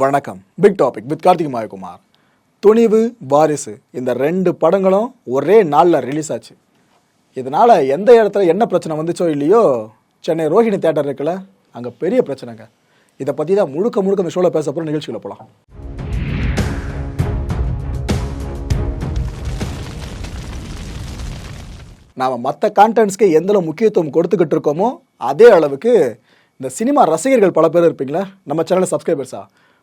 வணக்கம். Big topic with Karthik Mayakumar. Thunivu Varisu இந்த ரெண்டு படங்களும் ஒரே நாளில் ரிலீஸ் ஆச்சு. இதனால் எந்த இடத்துல என்ன பிரச்சனை வந்துச்சோ இல்லையோ சென்னை ரோஹிணி தேட்டர் இருக்குல்ல அங்கே பெரிய பிரச்சனைங்க. இதை பற்றி தான் முழுக்க முழுக்க இந்த ஷோவில் பேச போகிற நிகழ்ச்சியில் போகலாம் நாம் மற்ற கான்டென்ட்ஸ்க்கு எந்தளவு முக்கியத்துவம் கொடுத்துக்கிட்டு இருக்கோமோ அதே அளவுக்கு இந்த சினிமா ரசிகர்கள் பல பேர் இருப்பீங்களா? நம்ம சேனல் சப்ஸ்கிரைபர்ஸா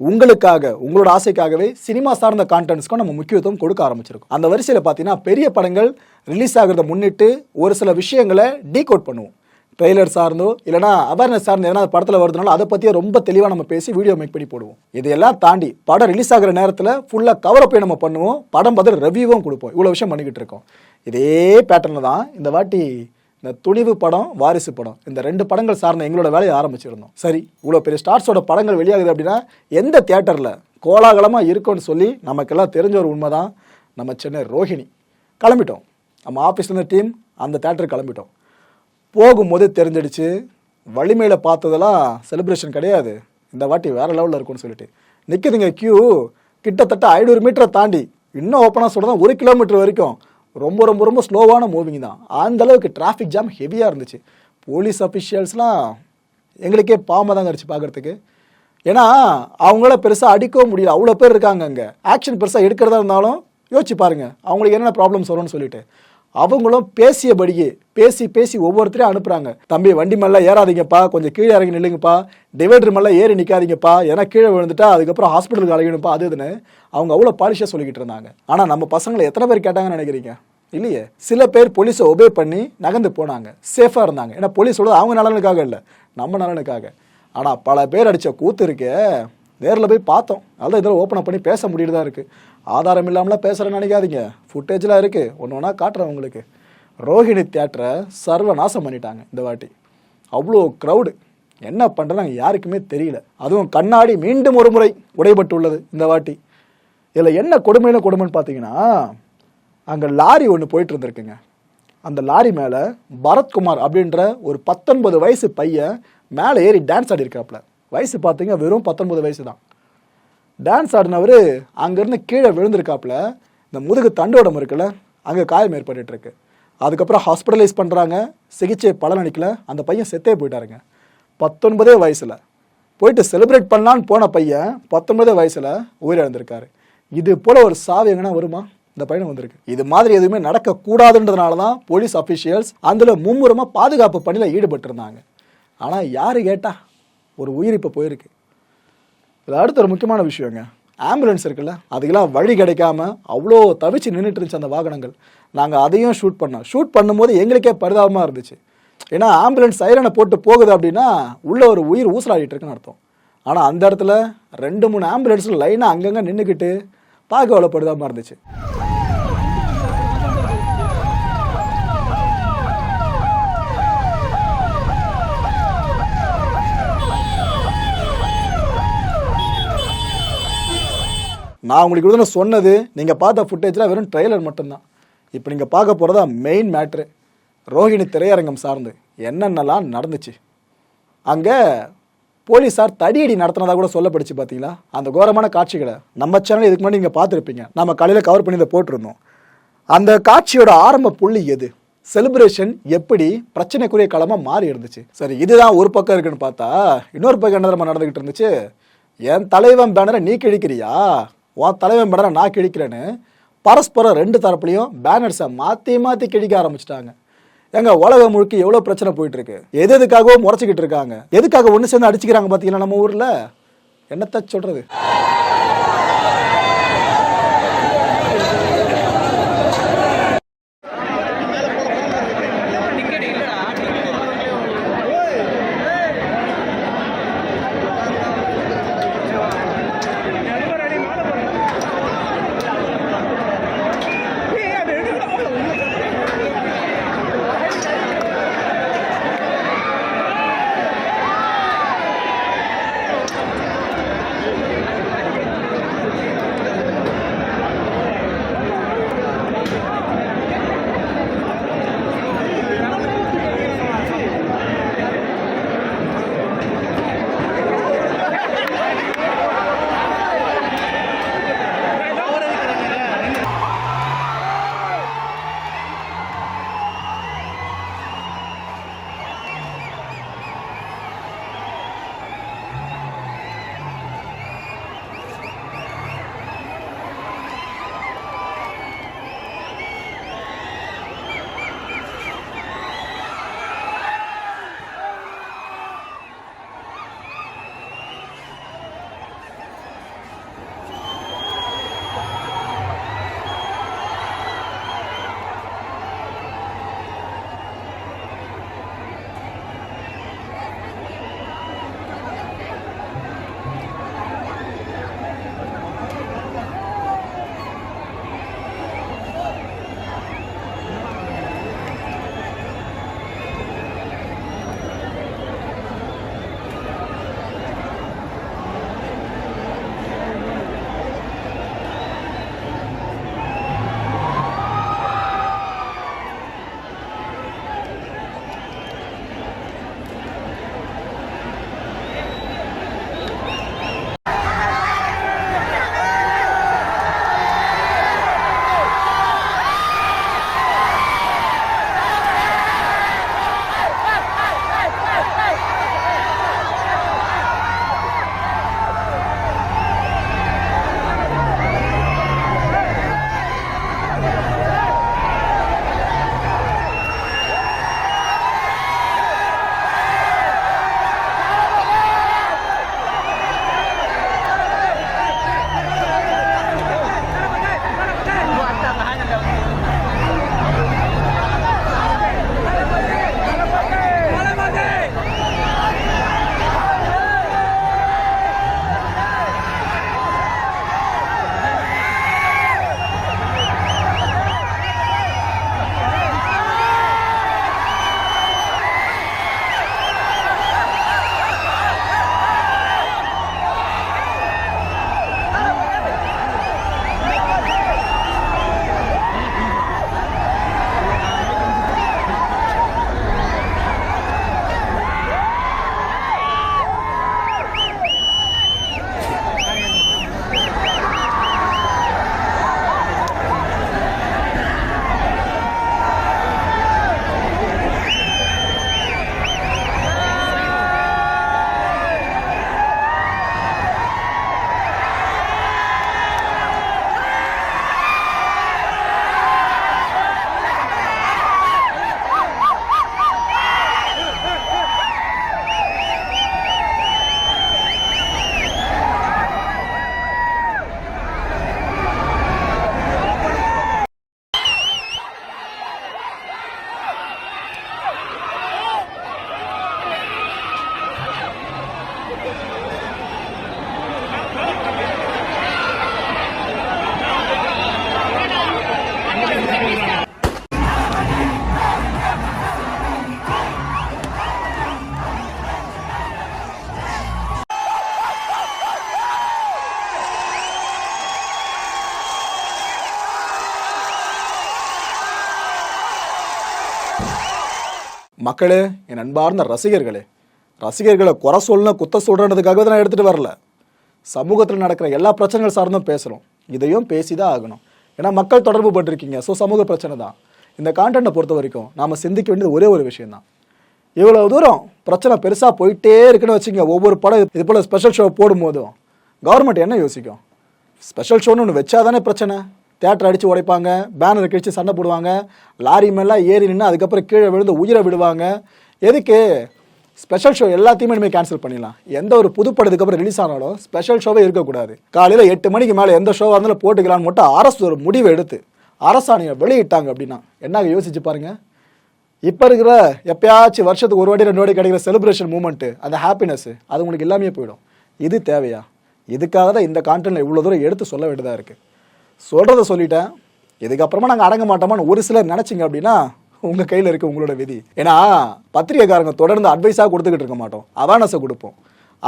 உங்களுக்காக உங்களோட ஆசைக்காகவே சினிமா சார்ந்த கான்டென்ட்ஸ்க்கும் நம்ம முக்கியத்துவம் கொடுக்க ஆரம்பிச்சிருக்கோம். அந்த வரிசையில் பார்த்தீங்கன்னா பெரிய படங்கள் ரிலீஸ் ஆகிறத முன்னிட்டு ஒரு சில விஷயங்களை டீகோட் பண்ணுவோம். ட்ரெய்லர் சார்ந்தோ இல்லைனா அவேர்னஸ் சார்ந்து எதனா படத்தில் வருதுனால அதை பற்றியே ரொம்ப தெளிவாக நம்ம பேசி வீடியோ மேக் பண்ணி போடுவோம். இதையெல்லாம் தாண்டி படம் ரிலீஸ் ஆகிற நேரத்தில் ஃபுல்லாக கவரப்பை நம்ம பண்ணுவோம். படம் பார்த்து ரிவ்யூவும் கொடுப்போம். இவ்வளோ விஷயம் பண்ணிக்கிட்டு இருக்கோம். இதே பேட்டர்னில் தான் இந்த வாட்டி இந்த துணிவு படம் வாரிசு படம். இந்த ரெண்டு படங்கள் சார்ந்த எங்களோட வேலையை ஆரம்பிச்சிருந்தோம். சரி இவ்வளோ பெரிய ஸ்டார்ஸோட படங்கள் வெளியாகுது அப்படின்னா எந்த தியேட்டரில் கோலாகலமாக இருக்கும்னு சொல்லி நமக்கெல்லாம் தெரிஞ்ச ஒரு உண்மை தான் நம்ம சென்னை ரோஹிணி. கிளம்பிட்டோம். நம்ம ஆஃபீஸ்லேருந்து டீம் அந்த தேட்டருக்கு கிளம்பிட்டோம். போகும்போது தெரிஞ்சிடுச்சு வலிமையில் பார்த்ததெல்லாம் செலிப்ரேஷன் கிடையாது. இந்த வாட்டி வேறு லெவலில் இருக்கும்னு சொல்லிட்டு. நிற்குதுங்க க்யூ கிட்டத்தட்ட ஐநூறு மீட்டரை தாண்டி இன்னும் ஓப்பனாக சொல்கிறதா ஒரு கிலோமீட்டர் வரைக்கும். ரொம்ப ரொம்ப ரொம்ப ஸ்லோவான மூவிங் தான். அந்த அளவுக்கு டிராஃபிக் ஜாம் ஹெவியாக இருந்துச்சு. போலீஸ் அஃபிஷியல்ஸ்லாம் எங்களுக்கே பாம்பை தான் கடிச்சு பார்க்குறதுக்கு ஏன்னா அவங்களால பெருசாக அடிக்கவும் முடியல. அவ்வளோ பேர் இருக்காங்க அங்கே. ஆக்ஷன் பெருசாக எடுக்கிறதா இருந்தாலும் யோசிச்சு பாருங்கள் அவங்களுக்கு என்னென்ன ப்ராப்ளம்ஸ் வரும்னு சொல்லிட்டு. அவங்களும் பேசியபடியே பேசி பேசி ஒவ்வொருத்தரையும் அனுப்புகிறாங்க தம்பி வண்டி மேலே ஏறாதீங்கப்பா. கொஞ்சம் கீழே இறங்கி நில்லுங்கப்பா. டிவைடர் மேலே ஏறி நிற்காதீங்கப்பா ஏன்னா கீழே விழுந்துட்டா அதுக்கப்புறம் ஹாஸ்பிட்டலுக்கு அழைக்கணும்ப்பா அது இதுன்னு அவங்க அவ்வளோ பாலிஷாக சொல்லிக்கிட்டு இருந்தாங்க. ஆனால் நம்ம பசங்களை எத்தனை பேர் கேட்டாங்கன்னு நினைக்கிறீங்க? இல்லையே? சில பேர் போலீஸை ஒபே பண்ணி நகர்ந்து போனாங்க. சேஃபாக இருந்தாங்க. ஏன்னா போலீஸ் சொல்றது அவங்க நலனுக்காக இல்லை. நம்ம நலனுக்காக. ஆனால் பல பேர் அடித்த கூத்து இருக்கே. நேரில் போய் பார்த்தோம். அதான் இதில் ஓப்பன் பண்ணி பேச முடியுதா தான் இருக்குது ஆதாரம் இல்லாமலாம் பேசுகிறேன்னு நினைக்காதீங்க. ஃபுட்டேஜ்லாம் இருக்குது ஒன்று ஒன்றா காட்டுறேன் உங்களுக்கு. ரோஹிணி தியேட்டரை சர்வ நாசம் பண்ணிட்டாங்க இந்த வாட்டி. அவ்வளோ க்ரௌடு என்ன பண்ணுறாங்க யாருக்குமே தெரியல. அதுவும் கண்ணாடி மீண்டும் ஒரு முறை உடைபட்டு உள்ளது இந்த வாட்டி. இதில் என்ன கொடுமைன்னு கொடுமைன்னு பார்த்தீங்கன்னா அங்கே லாரி ஒன்று போயிட்டு இருந்திருக்குங்க. அந்த லாரி மேலே பரத்குமார் அப்படின்ற ஒரு பத்தொன்பது வயசு பையன் மேலே ஏறி டான்ஸ் ஆடிருக்காப்புல வயசு பார்த்தீங்க வெறும் பத்தொன்பது வயசு தான் டான்ஸ் ஆடினவர் அங்கேருந்து கீழே விழுந்திருக்காப்புல இந்த முதுகு தண்டோடம் இருக்குல்ல அங்கே காயம் ஏற்பட்டுருக்கு அதுக்கப்புறம் ஹாஸ்பிட்டலைஸ் பண்ணுறாங்க சிகிச்சை பலனளிக்கல அந்த பையன் செத்தே போயிட்டாருங்க. பத்தொன்பதே வயசில். போயிட்டு செலிப்ரேட் பண்ணலான்னு போன பையன் பத்தொன்பதே வயசில் உயிரிழந்திருக்காரு. இது போல் ஒரு சாவு எங்கன்னா வருமா? இந்த பயணம் வந்திருக்கு. இது மாதிரி எதுவுமே நடக்கக்கூடாதுன்றதுனால தான் போலீஸ் அஃபிஷியல்ஸ் அதில் மும்முரமாக பாதுகாப்பு பணியில் ஈடுபட்டிருந்தாங்க. ஆனால் யார் கேட்டா ஒரு உயிர் இப்போ போயிருக்கு. இது அடுத்த ஒரு முக்கியமான விஷயங்க. ஆம்புலன்ஸ் இருக்குல்ல அதுக்கெல்லாம் வழி கிடைக்காம அவ்வளோ தவிச்சு நின்றுட்டு இருந்துச்சு அந்த வாகனங்கள். நாங்கள் அதையும் ஷூட் பண்ணோம். ஷூட் பண்ணும்போது எங்களுக்கே பரிதாபமாக இருந்துச்சு. ஏன்னா ஆம்புலன்ஸ் சைரனை போட்டு போகுது அப்படின்னா உள்ளே ஒரு உயிர் ஊசலாடிட்டு இருக்குன்னு அர்த்தம். ஆனால் அந்த இடத்துல ரெண்டு மூணு ஆம்புலன்ஸில் லைனாக அங்கங்கே நின்றுக்கிட்டு பார்க்க அவ்வளோ பரிதாபமாக இருந்துச்சு. நான் உங்களுக்கு இவ்வளோ சொன்னது நீங்கள் பார்த்த ஃபுட்டேஜில் வெறும் ட்ரெய்லர் மட்டும்தான். இப்போ நீங்கள் பார்க்க போகிறதா மெயின் மேட்ரு ரோஹிணி திரையரங்கம் சார்ந்து என்னென்னலாம் நடந்துச்சு? அங்கே போலீஸார் தடியடி நடத்தினதாக கூட சொல்லப்படுச்சு பார்த்தீங்களா அந்த கோரமான காட்சிகளை நம்ம சேனல் இதுக்கு முன்னாடி நீங்கள் பார்த்துருப்பீங்க. நம்ம காலையில் கவர் பண்ணி இதை போட்டிருந்தோம். அந்த காட்சியோட ஆரம்ப புள்ளி எது? செலிப்ரேஷன் எப்படி பிரச்சனைக்குரிய களமாக மாறி இருந்துச்சு? சரி இதுதான் ஒரு பக்கம் இருக்குன்னு பார்த்தா இன்னொரு பக்கம் என்ன நம்ம நடந்துக்கிட்டு இருந்துச்சு? என் தலைவன் பேனரை நீ கிழிக்கிறியா உன் தலைவன் படம் நான் கிழிக்கிறேன்னு பரஸ்பரம் ரெண்டு தரப்புலையும் பேனர்ஸை மாற்றி மாற்றி கிழிக்க ஆரம்பிச்சிட்டாங்க. எங்க உலகம் முழுக்க எவ்வளோ பிரச்சனை போயிட்டு இருக்கு எது எதுக்காகவோ முறைச்சிக்கிட்டு இருக்காங்க. எதுக்காக ஒன்று சேர்ந்து அடிச்சுக்கிறாங்க பார்த்தீங்களா நம்ம ஊரில்? என்னத்த சொல்றது? மக்களே என் அன்பார்ந்த ரசிகர்களே ரசிகர்களை குறை சொல்லணும் குத்த சொல்கிறதுக்காகவே தான் நான் எடுத்துகிட்டு வரல. சமூகத்தில் நடக்கிற எல்லா பிரச்சனைகள் சார்ந்தும் பேசுகிறோம் இதையும் பேசி தான் ஆகணும். ஏன்னா மக்கள் தொடர்பு பட்டிருக்கீங்க. ஸோ சமூக பிரச்சனை தான். இந்த கான்டென்ட்டை பொறுத்த வரைக்கும் நாம் சிந்திக்க வேண்டியது ஒரே ஒரு விஷயம் தான். இவ்வளோ தூரம் பிரச்சனை பெருசாக போயிட்டே இருக்குன்னு வச்சுங்க ஒவ்வொரு படம் இது போல் ஸ்பெஷல் ஷோ போடும்போதும் கவர்மெண்ட் என்ன யோசிக்கும்? ஸ்பெஷல் ஷோன்னு ஒன்று வச்சா தானே பிரச்சனை. தேட்டர் அடித்து உடைப்பாங்க பேனர் கிழிச்சு சண்டை போடுவாங்க லாரி மேலாம் ஏறி நின்று அதுக்கப்புறம் கீழே விழுந்து உயிரை விடுவாங்க. எதுக்கு? ஸ்பெஷல் ஷோ எல்லாத்தையுமே இனிமேல் கேன்சல் பண்ணிடலாம். எந்த ஒரு புது படத்துக்கு அப்புறம் ரிலீஸ் ஆனாலும் ஸ்பெஷல் ஷோவே இருக்கக்கூடாது. காலையில் எட்டு மணிக்கு மேலே எந்த ஷோவாக இருந்தாலும் போட்டுக்கலாம்னு மட்டும் அரசு ஒரு முடிவை எடுத்து அரசாணையை வெளியிட்டாங்க அப்படின்னா என்ன யோசிச்சு பாருங்கள் இப்போ இருக்கிற எப்பயாச்சும் வருஷத்துக்கு ஒரு வாட்டி ரெண்டு வாட்டி கிடைக்கிற செலிப்ரேஷன் மூமெண்ட்டு அந்த ஹாப்பினஸ் அது உங்களுக்கு எல்லாமே போயிடும். இது தேவையா? இதுக்காக தான் இந்த கான்டென்ட்ல இவ்வளோ தூரம் எடுத்து சொல்ல வேண்டியதாக இருக்குது சொல்கிறத சொல்லிட்டேன். இதுக்கப்புறமா நாங்கள் அடங்க மாட்டோமான்னு ஒரு சிலர் நினச்சிங்க அப்படின்னா உங்கள் கையில் இருக்குது உங்களோட விதி. ஏன்னா பத்திரிகைக்காரங்க தொடர்ந்து அட்வைஸாக கொடுத்துக்கிட்டு இருக்க மாட்டோம். அவேர்னஸை கொடுப்போம்.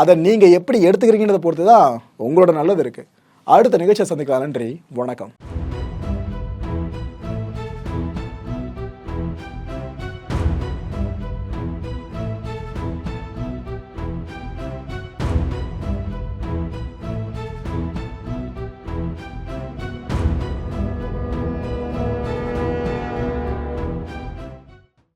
அதை நீங்கள் எப்படி எடுத்துக்கிறீங்கன்றதை பொறுத்து தான் உங்களோட நல்லது இருக்குது அடுத்த நிகழ்ச்சியை சந்திக்கலாம். நன்றி. வணக்கம்.